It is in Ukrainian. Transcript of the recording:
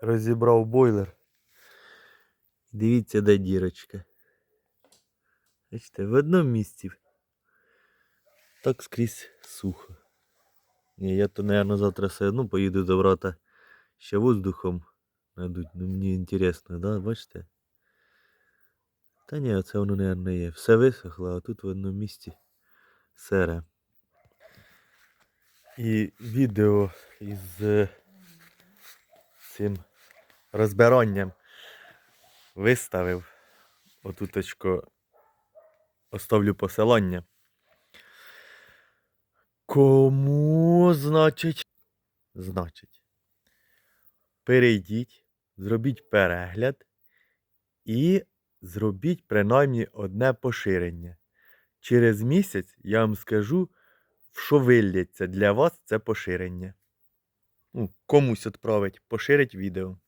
розібрав бойлер. Дивіться, де дірочка. Бачите, в одному місці. Так скрізь сухо. Ні, я то, мабуть, завтра все одно поїду до брата ще воздухом надуть. Ну мені інтересно, да, бачите? Та ні, це воно, мабуть, не є. Все висохло, а тут в одному місці сере. І відео із е, цим розбиранням виставив. Отуточко оставлю посилання. Кому, значить, значить, перейдіть, зробіть перегляд і зробіть принаймні одне поширення. Через місяць я вам скажу, що вилляться для вас це поширення. Ну, комусь відправить, поширить відео.